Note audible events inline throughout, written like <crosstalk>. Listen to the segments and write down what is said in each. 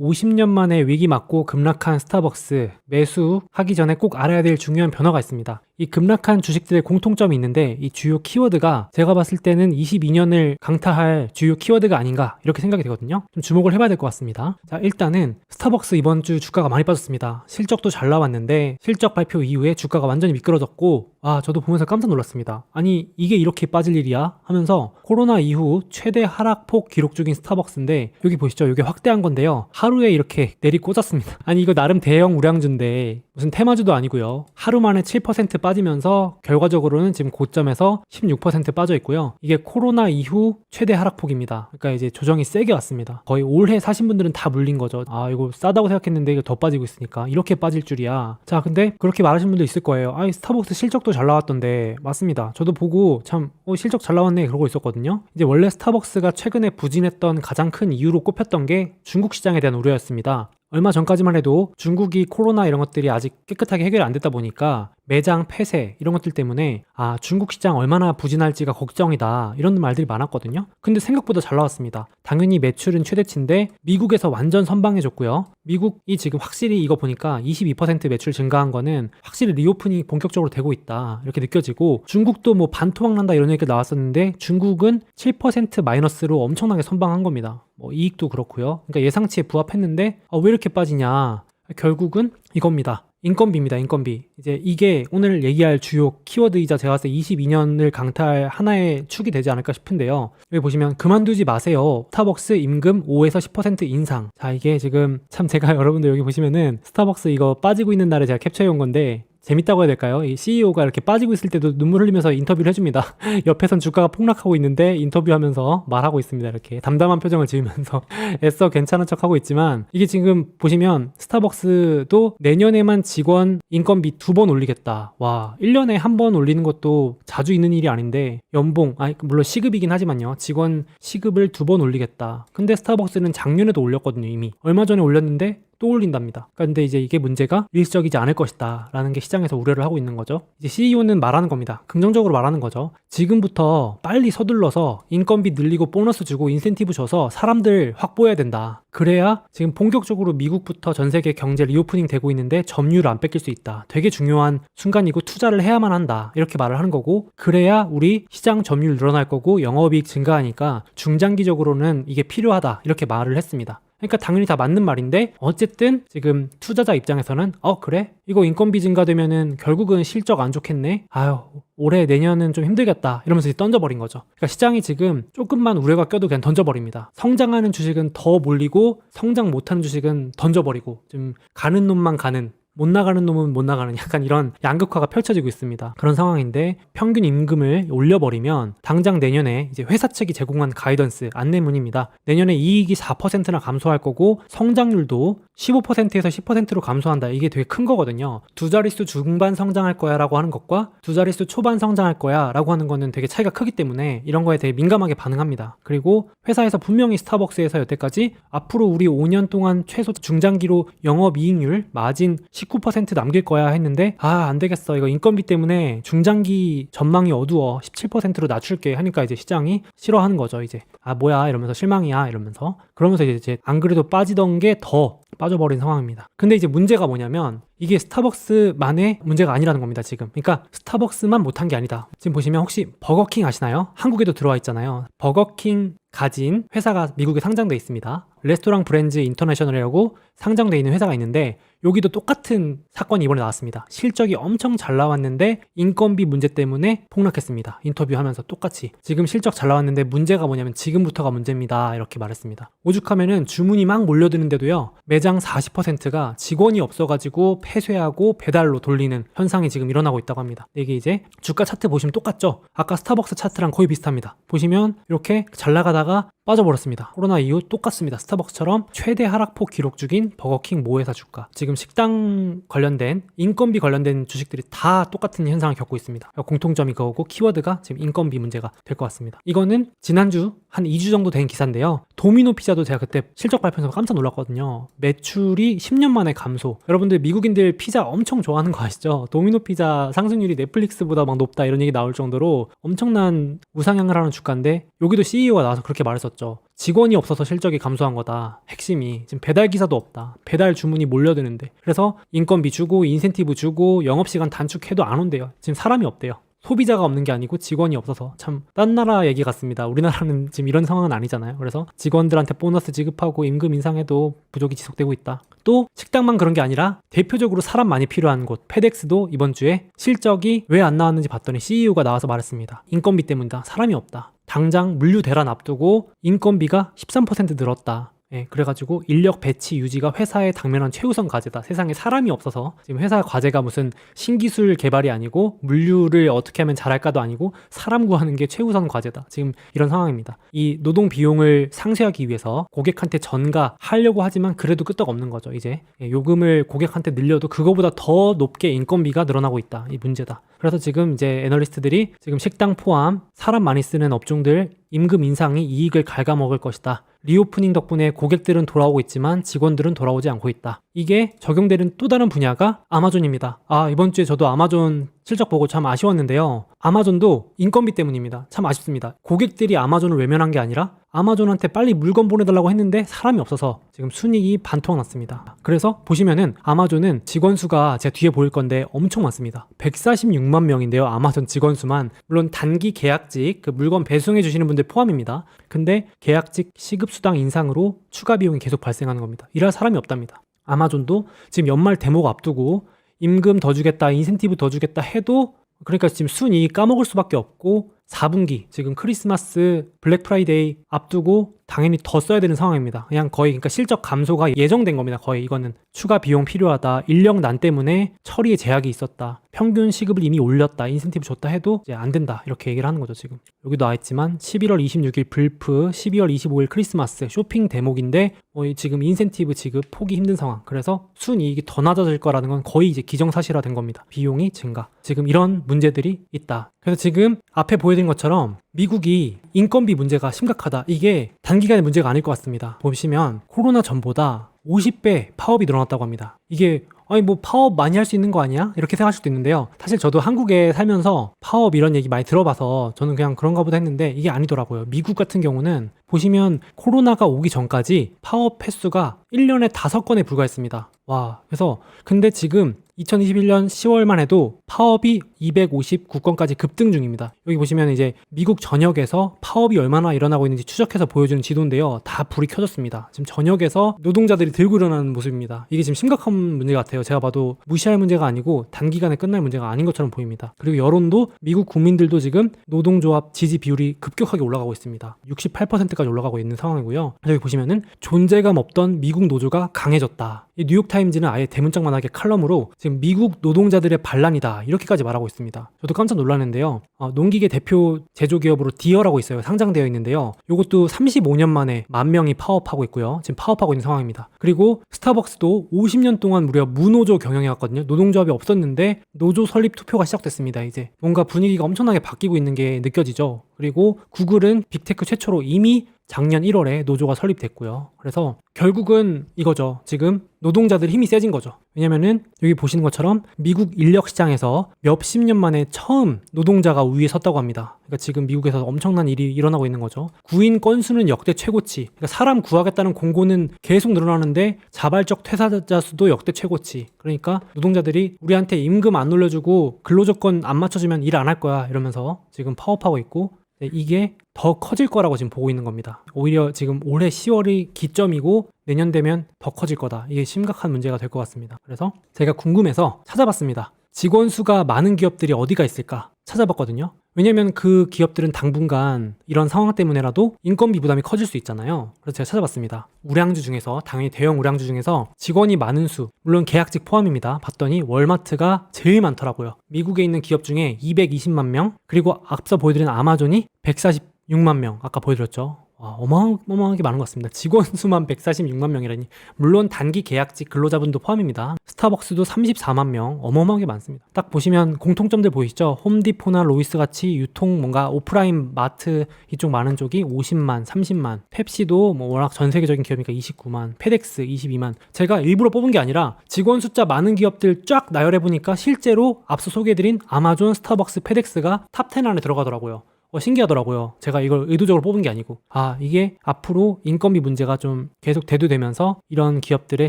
50년 만에 위기 맞고 급락한 스타벅스 매수하기 전에 꼭 알아야 될 중요한 변화가 있습니다. 이 급락한 주식들의 공통점이 있는데 이 주요 키워드가 제가 봤을 때는 22년을 강타할 주요 키워드가 아닌가 이렇게 생각이 되거든요. 좀 주목을 해봐야 될 것 같습니다. 자 일단은 스타벅스 이번 주 주가가 많이 빠졌습니다. 실적도 잘 나왔는데 실적 발표 이후에 주가가 완전히 미끄러졌고 아 저도 보면서 깜짝 놀랐습니다. 아니 이게 이렇게 빠질 일이야 하면서 코로나 이후 최대 하락폭 기록 중인 스타벅스인데 여기 보시죠. 이게 확대한 건데요. 하루에 이렇게 내리 꽂았습니다. <laughs> 아니 이거 나름 대형 우량주인데 무슨 테마주도 아니고요. 하루 만에 7% 빠지면서 결과적으로는 지금 고점에서 16% 빠져 있고요. 이게 코로나 이후 최대 하락폭입니다. 그러니까 이제 조정이 세게 왔습니다. 거의 올해 사신 분들은 다 물린 거죠. 아 이거 싸다고 생각했는데 이거 더 빠지고 있으니까 이렇게 빠질 줄이야. 자 근데 그렇게 말하시는 분도 있을 거예요. 아이 스타벅스 실적도 잘 나왔던데 맞습니다. 저도 보고 참 어, 실적 잘 나왔네 그러고 있었거든요. 이제 원래 스타벅스가 최근에 부진했던 가장 큰 이유로 꼽혔던 게 중국 시장에 대한 우려였습니다. 얼마 전까지만 해도 중국이 코로나 이런 것들이 아직 깨끗하게 해결이 안 됐다 보니까 매장 폐쇄 이런 것들 때문에 아 중국 시장 얼마나 부진할지가 걱정이다 이런 말들이 많았거든요. 근데 생각보다 잘 나왔습니다. 당연히 매출은 최대치인데 미국에서 완전 선방해줬고요. 미국이 지금 확실히 이거 보니까 22% 매출 증가한 거는 확실히 리오프닝이 본격적으로 되고 있다 이렇게 느껴지고 중국도 뭐 반토막 난다 이런 얘기가 나왔었는데 중국은 7% 마이너스로 엄청나게 선방한 겁니다. 뭐 이익도 그렇고요. 그러니까 예상치에 부합했는데 아, 왜 이렇게 빠지냐? 결국은 이겁니다. 인건비입니다. 인건비. 이제 이게 오늘 얘기할 주요 키워드이자 제가 봤을 때 22년을 강타할 하나의 축이 되지 않을까 싶은데요. 여기 보시면 그만두지 마세요. 스타벅스 임금 5에서 10% 인상. 자, 이게 지금 참 제가 <laughs> 여러분들 여기 보시면은 스타벅스 이거 빠지고 있는 날에 제가 캡처해 온 건데 재밌다고 해야 될까요? 이 CEO가 이렇게 빠지고 있을 때도 눈물 흘리면서 인터뷰를 해줍니다. <laughs> 옆에선 주가가 폭락하고 있는데 인터뷰하면서 말하고 있습니다. 이렇게 담담한 표정을 지으면서 <laughs> 애써 괜찮은 척 하고 있지만 이게 지금 보시면 스타벅스도 내년에만 직원 인건비 두 번 올리겠다. 와, 1년에 한 번 올리는 것도 자주 있는 일이 아닌데 연봉, 아 물론 시급이긴 하지만요. 직원 시급을 두 번 올리겠다. 근데 스타벅스는 작년에도 올렸거든요, 이미. 얼마 전에 올렸는데 또 올린답니다. 그런데 이제 이게 문제가 일시적이지 않을 것이다. 라는 게 시장에서 우려를 하고 있는 거죠. 이제 CEO는 말하는 겁니다. 긍정적으로 말하는 거죠. 지금부터 빨리 서둘러서 인건비 늘리고 보너스 주고 인센티브 줘서 사람들 확보해야 된다. 그래야 지금 본격적으로 미국부터 전 세계 경제 리오프닝 되고 있는데 점유율을 안 뺏길 수 있다. 되게 중요한 순간이고 투자를 해야만 한다. 이렇게 말을 하는 거고 그래야 우리 시장 점유율 늘어날 거고 영업이익 증가하니까 중장기적으로는 이게 필요하다. 이렇게 말을 했습니다. 그러니까 당연히 다 맞는 말인데 어쨌든 지금 투자자 입장에서는 어 그래? 이거 인건비 증가되면은 결국은 실적 안 좋겠네. 아유 올해 내년은 좀 힘들겠다. 이러면서 던져버린 거죠. 그러니까 시장이 지금 조금만 우려가 껴도 그냥 던져버립니다. 성장하는 주식은 더 몰리고 성장 못하는 주식은 던져버리고 좀 가는 놈만 가는 못 나가는 놈은 못 나가는 <laughs> 약간 이런 양극화가 펼쳐지고 있습니다. 그런 상황인데 평균 임금을 올려버리면 당장 내년에 이제 회사 측이 제공한 가이던스 안내문입니다. 내년에 이익이 4%나 감소할 거고 성장률도 15%에서 10%로 감소한다. 이게 되게 큰 거거든요. 두 자릿수 중반 성장할 거야 라고 하는 것과 두 자릿수 초반 성장할 거야 라고 하는 거는 되게 차이가 크기 때문에 이런 거에 되게 민감하게 반응합니다. 그리고 회사에서 분명히 스타벅스에서 여태까지 앞으로 우리 5년 동안 최소 중장기로 영업이익률 마진 19% 남길 거야 했는데 아 안 되겠어 이거 인건비 때문에 중장기 전망이 어두워 17%로 낮출게 하니까 이제 시장이 싫어하는 거죠 이제 아 뭐야 이러면서 실망이야 이러면서 그러면서 이제 안 그래도 빠지던 게 더 빠져버린 상황입니다. 근데 이제 문제가 뭐냐면 이게 스타벅스만의 문제가 아니라는 겁니다, 지금. 그러니까 스타벅스만 못한 게 아니다. 지금 보시면 혹시 버거킹 아시나요? 한국에도 들어와 있잖아요. 버거킹 가진 회사가 미국에 상장돼 있습니다. 레스토랑 브랜드 인터내셔널이라고 상장돼 있는 회사가 있는데 여기도 똑같은 사건이 이번에 나왔습니다. 실적이 엄청 잘 나왔는데 인건비 문제 때문에 폭락했습니다. 인터뷰하면서 똑같이 지금 실적 잘 나왔는데 문제가 뭐냐면 지금부터가 문제입니다. 이렇게 말했습니다. 오죽하면은 주문이 막 몰려드는데도요. 매장 40%가 직원이 없어가지고 폐쇄하고 배달로 돌리는 현상이 지금 일어나고 있다고 합니다. 이게 이제 주가 차트 보시면 똑같죠? 아까 스타벅스 차트랑 거의 비슷합니다. 보시면 이렇게 잘 나가다가 빠져버렸습니다. 코로나 이후 똑같습니다. 스타벅스처럼 최대 하락폭 기록 중인 버거킹 모회사 주가. 지금 식당 관련된 인건비 관련된 주식들이 다 똑같은 현상을 겪고 있습니다. 공통점이 그거고 키워드가 지금 인건비 문제가 될 것 같습니다. 이거는 지난주 한 2주 정도 된 기사인데요. 도미노 피자도 제가 그때 실적 발표에서 깜짝 놀랐거든요. 매출이 10년 만에 감소. 여러분들 미국인들 피자 엄청 좋아하는 거 아시죠? 도미노 피자 상승률이 넷플릭스보다 막 높다 이런 얘기 나올 정도로 엄청난 우상향을 하는 주가인데 여기도 CEO가 나와서 그렇게 말했었죠. 직원이 없어서 실적이 감소한 거다. 핵심이 지금 배달 기사도 없다. 배달 주문이 몰려드는데 그래서 인건비 주고 인센티브 주고 영업 시간 단축해도 안 온대요. 지금 사람이 없대요. 소비자가 없는 게 아니고 직원이 없어서 참 딴 나라 얘기 같습니다. 우리나라는 <laughs> 지금 이런 상황은 아니잖아요. 그래서 직원들한테 보너스 지급하고 임금 인상해도 부족이 지속되고 있다. 또 식당만 그런 게 아니라 대표적으로 사람 많이 필요한 곳 페덱스도 이번 주에 실적이 왜 안 나왔는지 봤더니 CEO가 나와서 말했습니다. 인건비 때문이다. 사람이 없다. 당장 물류 대란 앞두고 인건비가 13% 늘었다. 예, 그래가지고 인력 배치 유지가 회사의 당면한 최우선 과제다. 세상에 사람이 없어서 지금 회사 과제가 무슨 신기술 개발이 아니고 물류를 어떻게 하면 잘할까도 아니고 사람 구하는 게 최우선 과제다. 지금 이런 상황입니다. 이 노동 비용을 상쇄하기 위해서 고객한테 전가하려고 하지만 그래도 끄떡없는 거죠. 이제 예, 요금을 고객한테 늘려도 그거보다 더 높게 인건비가 늘어나고 있다. 이 문제다. 그래서 지금 이제 애널리스트들이 지금 식당 포함 사람 많이 쓰는 업종들 임금 인상이 이익을 갉아먹을 것이다. 리오프닝 덕분에 고객들은 돌아오고 있지만 직원들은 돌아오지 않고 있다. 이게 적용되는 또 다른 분야가 아마존입니다. 아, 이번 주에 저도 아마존 실적 보고 참 아쉬웠는데요. 아마존도 인건비 때문입니다. 참 아쉽습니다. 고객들이 아마존을 외면한 게 아니라 아마존한테 빨리 물건 보내달라고 했는데 사람이 없어서 지금 순이익이 반토막 났습니다. 그래서 보시면은 아마존은 직원 수가 제가 뒤에 보일 건데 엄청 많습니다. 146만 명인데요. 아마존 직원 수만 물론 단기 계약직 그 물건 배송해 주시는 분들 포함입니다. 근데 계약직 시급 수당 인상으로 추가 비용이 계속 발생하는 겁니다. 일할 사람이 없답니다. 아마존도 지금 연말 대목 앞두고 임금 더 주겠다, 인센티브 더 주겠다 해도 그러니까 지금 순이익 까먹을 수밖에 없고 4분기 지금 크리스마스 블랙 프라이데이 앞두고 당연히 더 써야 되는 상황입니다. 그냥 거의 그러니까 실적 감소가 예정된 겁니다. 거의 이거는 추가 비용 필요하다. 인력 난 때문에 처리에 제약이 있었다. 평균 시급을 이미 올렸다. 인센티브 줬다 해도 이제 안 된다. 이렇게 얘기를 하는 거죠, 지금. 여기 나와 있지만 11월 26일 불프, 12월 25일 크리스마스 쇼핑 대목인데 뭐 지금 인센티브 지급 포기 힘든 상황. 그래서 순이익이 더 낮아질 거라는 건 거의 이제 기정사실화된 겁니다. 비용이 증가. 지금 이런 문제들이 있다. 그래서 지금 앞에 보여드린 것처럼 미국이 인건비 문제가 심각하다. 이게 단기간의 문제가 아닐 것 같습니다. 보시면 코로나 전보다 50배 파업이 늘어났다고 합니다. 이게 아니 뭐 파업 많이 할 수 있는 거 아니야? 이렇게 생각할 수도 있는데요. 사실 저도 한국에 살면서 파업 이런 얘기 많이 들어봐서 저는 그냥 그런가 보다 했는데 이게 아니더라고요. 미국 같은 경우는 보시면 코로나가 오기 전까지 파업 횟수가 1년에 5건에 불과했습니다. 와. 그래서 근데 지금 2021년 10월만 해도 파업이 259건까지 급등 중입니다. 여기 보시면 이제 미국 전역에서 파업이 얼마나 일어나고 있는지 추적해서 보여주는 지도인데요. 다 불이 켜졌습니다. 지금 전역에서 노동자들이 들고 일어나는 모습입니다. 이게 지금 심각한 문제 같아요. 제가 봐도 무시할 문제가 아니고 단기간에 끝날 문제가 아닌 것처럼 보입니다. 그리고 여론도 미국 국민들도 지금 노동조합 지지 비율이 급격하게 올라가고 있습니다. 68%까지 올라가고 있는 상황이고요. 여기 보시면은 존재감 없던 미국 노조가 강해졌다. 이 뉴욕 타임즈는 아예 대문짝만하게 칼럼으로 지금 미국 노동자들의 반란이다 이렇게까지 말하고 있습니다. 저도 깜짝 놀랐는데요. 어, 농기계 대표 제조기업으로 디어라고 있어요. 상장되어 있는데요. 이것도 35년 만에 만 명이 파업하고 있고요. 지금 파업하고 있는 상황입니다. 그리고 스타벅스도 50년 동안 무려 무노조 경영해왔거든요. 노동조합이 없었는데 노조 설립 투표가 시작됐습니다. 이제 뭔가 분위기가 엄청나게 바뀌고 있는 게 느껴지죠. 그리고 구글은 빅테크 최초로 이미 작년 1월에 노조가 설립됐고요. 그래서 결국은 이거죠. 지금 노동자들 힘이 세진 거죠. 왜냐면은 여기 보시는 것처럼 미국 인력 시장에서 몇십 년 만에 처음 노동자가 우위에 섰다고 합니다. 그러니까 지금 미국에서 엄청난 일이 일어나고 있는 거죠. 구인 건수는 역대 최고치. 그러니까 사람 구하겠다는 공고는 계속 늘어나는데 자발적 퇴사자 수도 역대 최고치. 그러니까 노동자들이 우리한테 임금 안 올려주고 근로 조건 안 맞춰주면 일 안 할 거야 이러면서 지금 파업하고 있고 네, 이게 더 커질 거라고 지금 보고 있는 겁니다. 오히려 지금 올해 10월이 기점이고 내년 되면 더 커질 거다. 이게 심각한 문제가 될 것 같습니다. 그래서 제가 궁금해서 찾아봤습니다. 직원 수가 많은 기업들이 어디가 있을까 찾아봤거든요. 왜냐면 그 기업들은 당분간 이런 상황 때문에라도 인건비 부담이 커질 수 있잖아요. 그래서 제가 찾아봤습니다. 우량주 중에서 당연히 대형 우량주 중에서 직원이 많은 수 물론 계약직 포함입니다. 봤더니 월마트가 제일 많더라고요. 미국에 있는 기업 중에 220만 명 그리고 앞서 보여드린 아마존이 146만 명 아까 보여드렸죠. 와, 어마어마하게 많은 것 같습니다. 직원 수만 146만 명이라니. 물론 단기 계약직 근로자분도 포함입니다. 스타벅스도 34만 명, 어마어마하게 많습니다. 딱 보시면 공통점들 보이시죠? 홈디포나 로이스 같이 유통 뭔가 오프라인 마트 이쪽 많은 쪽이 50만, 30만. 펩시도 뭐 워낙 전 세계적인 기업이니까 29만, 페덱스 22만. 제가 일부러 뽑은 게 아니라 직원 숫자 많은 기업들 쫙 나열해 보니까 실제로 앞서 소개해드린 아마존, 스타벅스, 페덱스가 탑 10 안에 들어가더라고요. 어, 신기하더라고요. 제가 이걸 의도적으로 뽑은 게 아니고. 아, 이게 앞으로 인건비 문제가 좀 계속 대두되면서 이런 기업들의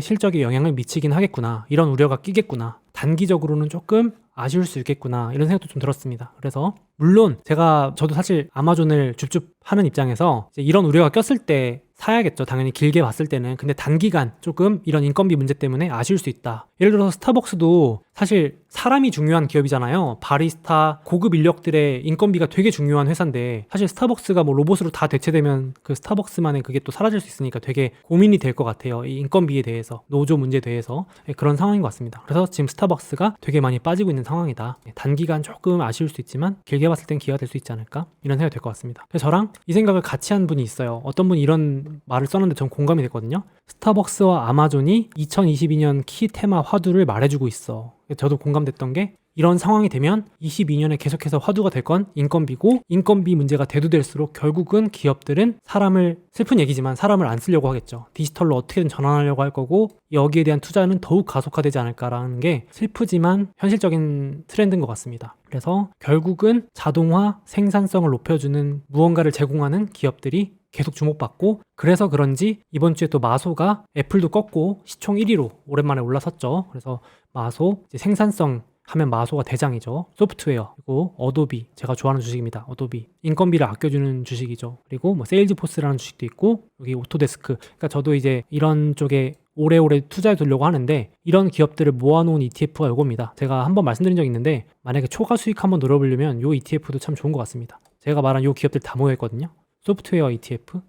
실적에 영향을 미치긴 하겠구나. 이런 우려가 끼겠구나. 단기적으로는 조금 아쉬울 수 있겠구나. 이런 생각도 좀 들었습니다. 그래서 물론 제가 저도 사실 아마존을 줍줍 하는 입장에서 이런 우려가 꼈을 때 사야겠죠. 당연히 길게 봤을 때는. 근데 단기간 조금 이런 인건비 문제 때문에 아쉬울 수 있다. 예를 들어서 스타벅스도 사실 사람이 중요한 기업이잖아요. 바리스타, 고급 인력들의 인건비가 되게 중요한 회사인데 사실 스타벅스가 뭐 로봇으로 다 대체되면 그 스타벅스만의 그게 또 사라질 수 있으니까 되게 고민이 될 것 같아요. 이 인건비에 대해서, 노조 문제에 대해서 예, 그런 상황인 것 같습니다. 그래서 지금 스타벅스가 되게 많이 빠지고 있는 상황이다. 예, 단기간 조금 아쉬울 수 있지만 길게 봤을 땐 기회가 될 수 있지 않을까? 이런 생각이 될 것 같습니다. 그래서 저랑 이 생각을 같이 한 분이 있어요. 어떤 분이 이런 말을 썼는데 전 공감이 됐거든요. 스타벅스와 아마존이 2022년 키 테마 화두를 말해주고 있어. 저도 공감됐던 게 이런 상황이 되면 22년에 계속해서 화두가 될 건 인건비고 인건비 문제가 대두될수록 결국은 기업들은 사람을 슬픈 얘기지만 사람을 안 쓰려고 하겠죠. 디지털로 어떻게든 전환하려고 할 거고 여기에 대한 투자는 더욱 가속화되지 않을까라는 게 슬프지만 현실적인 트렌드인 것 같습니다. 그래서 결국은 자동화 생산성을 높여주는 무언가를 제공하는 기업들이 계속 주목받고 그래서 그런지 이번 주에 또 마소가 애플도 꺾고 시총 1위로 오랜만에 올라섰죠. 그래서 마소 생산성 하면 마소가 대장이죠. 소프트웨어 그리고 어도비 제가 좋아하는 주식입니다. 어도비 인건비를 아껴주는 주식이죠. 그리고 뭐 세일즈포스라는 주식도 있고 여기 오토데스크. 그러니까 저도 이제 이런 쪽에 오래오래 투자해 두려고 하는데 이런 기업들을 모아놓은 ETF가 이겁니다. 제가 한번 말씀드린 적이 있는데 만약에 초과 수익 한번 노려보려면 이 ETF도 참 좋은 것 같습니다. 제가 말한 이 기업들 다 모여 있거든요. 소프트웨어 ETF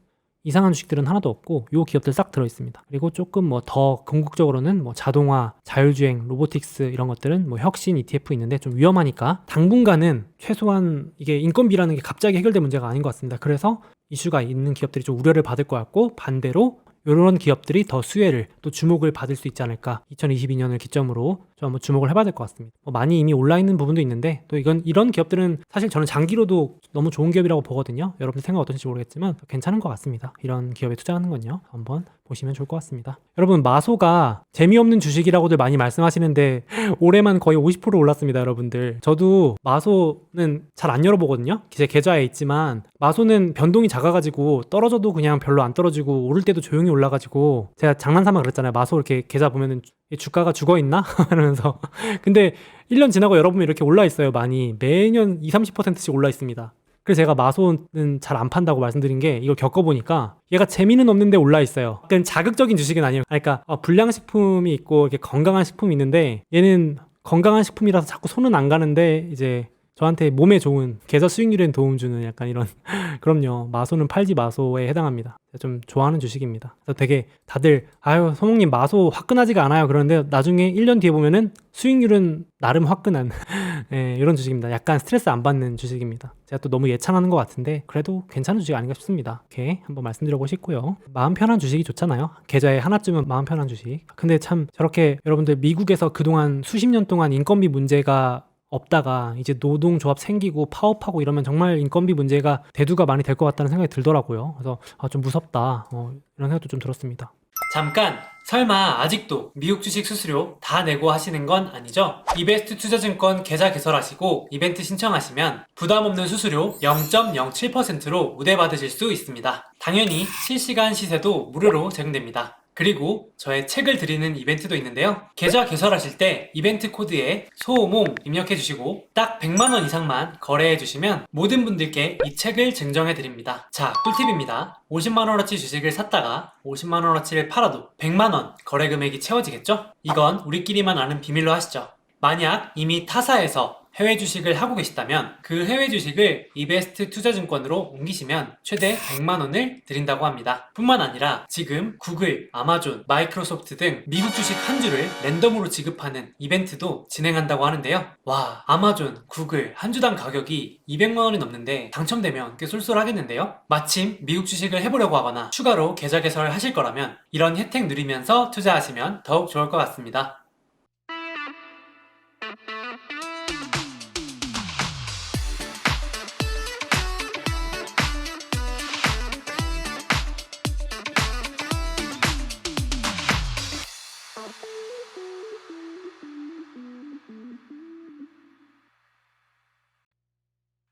이상한 주식들은 하나도 없고 요 기업들 싹 들어 있습니다. 그리고 조금 뭐 더 궁극적으로는 뭐 자동화, 자율주행, 로보틱스 이런 것들은 뭐 혁신 ETF 있는데 좀 위험하니까 당분간은 최소한 이게 인건비라는 게 갑자기 해결될 문제가 아닌 것 같습니다. 그래서 이슈가 있는 기업들이 좀 우려를 받을 것 같고 반대로 이런 기업들이 더 수혜를 또 주목을 받을 수 있지 않을까 2022년을 기점으로 좀 한번 주목을 해봐야 될 것 같습니다. 뭐 많이 이미 올라 있는 부분도 있는데 또 이건 이런 기업들은 사실 저는 장기로도 너무 좋은 기업이라고 보거든요. 여러분들 생각 어떤지 모르겠지만 괜찮은 것 같습니다. 이런 기업에 투자하는 건요. 한번 보시면 좋을 것 같습니다. 여러분 마소가 재미없는 주식이라고들 많이 말씀하시는데 올해만 거의 50% 올랐습니다, 여러분들. 저도 마소는 잘 안 열어보거든요. 제 계좌에 있지만 마소는 변동이 작아가지고 떨어져도 그냥 별로 안 떨어지고 오를 때도 조용히 올라가지고 제가 장난삼아 그랬잖아요. 마소 이렇게 계좌 보면은 이 주가가 죽어 있나? <laughs> 하면서 근데 1년 지나고 열어보면 이렇게 올라 있어요. 많이 매년 2, 30%씩 올라 있습니다. 그래서 제가 마소는 잘 안 판다고 말씀드린 게 이걸 겪어보니까 얘가 재미는 없는데 올라 있어요. 그러니까 자극적인 주식은 아니에요. 그러니까 어, 불량식품이 있고 이렇게 건강한 식품이 있는데 얘는 건강한 식품이라서 자꾸 손은 안 가는데 이제 저한테 몸에 좋은 계좌 수익률에 도움 주는 약간 이런 <laughs> 그럼요. 마소는 팔지 마소에 해당합니다. 좀 좋아하는 주식입니다. 그래서 되게 다들 아유 소목님 마소 화끈하지가 않아요. 그런데 나중에 1년 뒤에 보면은 수익률은 나름 화끈한 <laughs> 예, 이런 주식입니다. 약간 스트레스 안 받는 주식입니다. 제가 또 너무 예찬하는 것 같은데 그래도 괜찮은 주식 아닌가 싶습니다. 이렇게 한번 말씀드려보고 싶고요. 마음 편한 주식이 좋잖아요. 계좌에 하나쯤은 마음 편한 주식. 근데 참 저렇게 여러분들 미국에서 그동안 수십 년 동안 인건비 문제가 없다가 이제 노동조합 생기고 파업하고 이러면 정말 인건비 문제가 대두가 많이 될 것 같다는 생각이 들더라고요. 그래서 아, 좀 무섭다 어, 이런 생각도 좀 들었습니다. 잠깐 설마 아직도 미국 주식 수수료 다 내고 하시는 건 아니죠? 이베스트 투자증권 계좌 개설하시고 이벤트 신청하시면 부담 없는 수수료 0.07%로 우대받으실 수 있습니다. 당연히 실시간 시세도 무료로 제공됩니다. 그리고 저의 책을 드리는 이벤트도 있는데요. 계좌 개설하실 때 이벤트 코드에 소모임 입력해 주시고 딱 100만 원 이상만 거래해 주시면 모든 분들께 이 책을 증정해 드립니다. 자, 꿀팁입니다. 50만 원어치 주식을 샀다가 50만 원어치를 팔아도 100만 원 거래 금액이 채워지겠죠? 이건 우리끼리만 아는 비밀로 하시죠. 만약 이미 타사에서 해외 주식을 하고 계시다면 그 해외 주식을 이베스트 투자증권으로 옮기시면 최대 100만 원을 드린다고 합니다. 뿐만 아니라 지금 구글, 아마존, 마이크로소프트 등 미국 주식 한 주를 랜덤으로 지급하는 이벤트도 진행한다고 하는데요. 와, 아마존, 구글 한 주당 가격이 200만 원이 넘는데 당첨되면 꽤 쏠쏠하겠는데요. 마침 미국 주식을 해보려고 하거나 추가로 계좌 개설을 하실 거라면 이런 혜택 누리면서 투자하시면 더욱 좋을 것 같습니다.